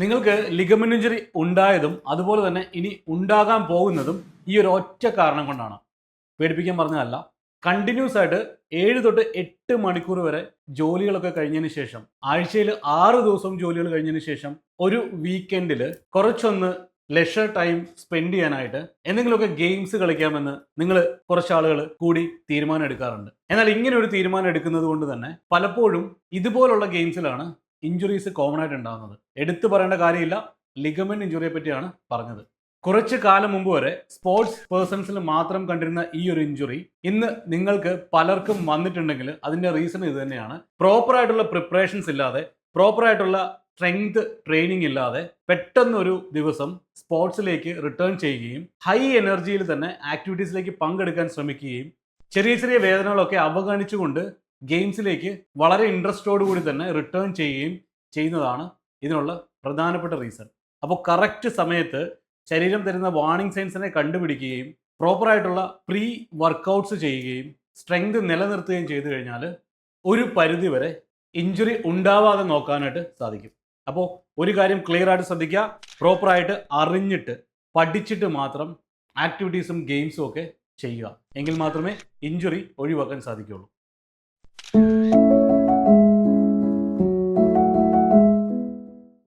നിങ്ങൾക്ക് ligament injury ഉണ്ടായതും അതുപോലെ തന്നെ ഇനി ഉണ്ടാകാൻ പോകുന്നതും ഈ ഒരു ഒറ്റ കാരണം കൊണ്ടാണ്. പേടിപ്പിക്കാൻ പറഞ്ഞതല്ല. കണ്ടിന്യൂസ് ആയിട്ട് ഏഴ് തൊട്ട് എട്ട് മണിക്കൂർ വരെ ജോലികളൊക്കെ കഴിഞ്ഞതിന് ശേഷം ആഴ്ചയിൽ ആറ് ദിവസം ജോലികൾ കഴിഞ്ഞതിന് ശേഷം ഒരു വീക്കെൻഡിൽ കുറച്ചൊന്ന് ലെഷർ ടൈം സ്പെൻഡ് ചെയ്യാനായിട്ട് എന്തെങ്കിലുമൊക്കെ ഗെയിംസ് കളിക്കാമെന്ന് നിങ്ങൾ കുറച്ച് ആളുകൾ കൂടി തീരുമാനം എടുക്കാറുണ്ട്. എന്നാൽ ഇങ്ങനെ ഒരു തീരുമാനം എടുക്കുന്നത് കൊണ്ട് തന്നെ പലപ്പോഴും ഇതുപോലുള്ള ഗെയിംസിലാണ് ഇഞ്ചുറീസ് കോമൺ ആയിട്ട് ഉണ്ടാകുന്നത്. എടുത്തു പറയേണ്ട കാര്യമില്ല. ലിഗമെന്റ് ഇഞ്ചുറിയെ പറ്റിയാണ് പറഞ്ഞത്. കുറച്ച് കാലം മുമ്പ് വരെ സ്പോർട്സ് പേഴ്സൺസിൽ മാത്രം കണ്ടിരുന്ന ഈ ഒരു ഇഞ്ചുറി ഇന്ന് നിങ്ങൾക്ക് പലർക്കും വന്നിട്ടുണ്ടെങ്കിൽ അതിന്റെ റീസൺ ഇത് തന്നെയാണ്. പ്രോപ്പർ ആയിട്ടുള്ള പ്രിപ്പറേഷൻസ് ഇല്ലാതെ പ്രോപ്പർ ആയിട്ടുള്ള സ്ട്രെങ്ത് ട്രെയിനിങ് ഇല്ലാതെ പെട്ടെന്നൊരു ദിവസം സ്പോർട്സിലേക്ക് റിട്ടേൺ ചെയ്യുകയും ഹൈ എനർജിയിൽ തന്നെ ആക്ടിവിറ്റീസിലേക്ക് പങ്കെടുക്കാൻ ശ്രമിക്കുകയും ചെറിയ ചെറിയ വേദനകളൊക്കെ അവഗണിച്ചുകൊണ്ട് ഗെയിംസിലേക്ക് വളരെ ഇൻട്രസ്റ്റോടു കൂടി തന്നെ റിട്ടേൺ ചെയ്യുകയും ചെയ്യുന്നതാണ് ഇതിനുള്ള പ്രധാനപ്പെട്ട റീസൺ അപ്പോൾ കറക്റ്റ് സമയത്ത് ശരീരം തരുന്ന വാർണിംഗ് സൈൻസിനെ കണ്ടുപിടിക്കുകയും പ്രോപ്പറായിട്ടുള്ള പ്രീ വർക്കൗട്ട്സ് ചെയ്യുകയും സ്ട്രെങ്ത് നിലനിർത്തുകയും ചെയ്തു കഴിഞ്ഞാൽ ഒരു പരിധി വരെ ഇഞ്ചുറി ഉണ്ടാവാതെ നോക്കാനായിട്ട് സാധിക്കും. അപ്പോൾ ഒരു കാര്യം ക്ലിയർ ആയിട്ട് ശ്രദ്ധിക്കുക പ്രോപ്പറായിട്ട് അറിഞ്ഞിട്ട് പഠിച്ചിട്ട് മാത്രം ആക്ടിവിറ്റീസും ഗെയിംസും ഒക്കെ ചെയ്യുക. എങ്കിൽ മാത്രമേ ഇഞ്ചുറി ഒഴിവാക്കാൻ സാധിക്കുകയുള്ളൂ.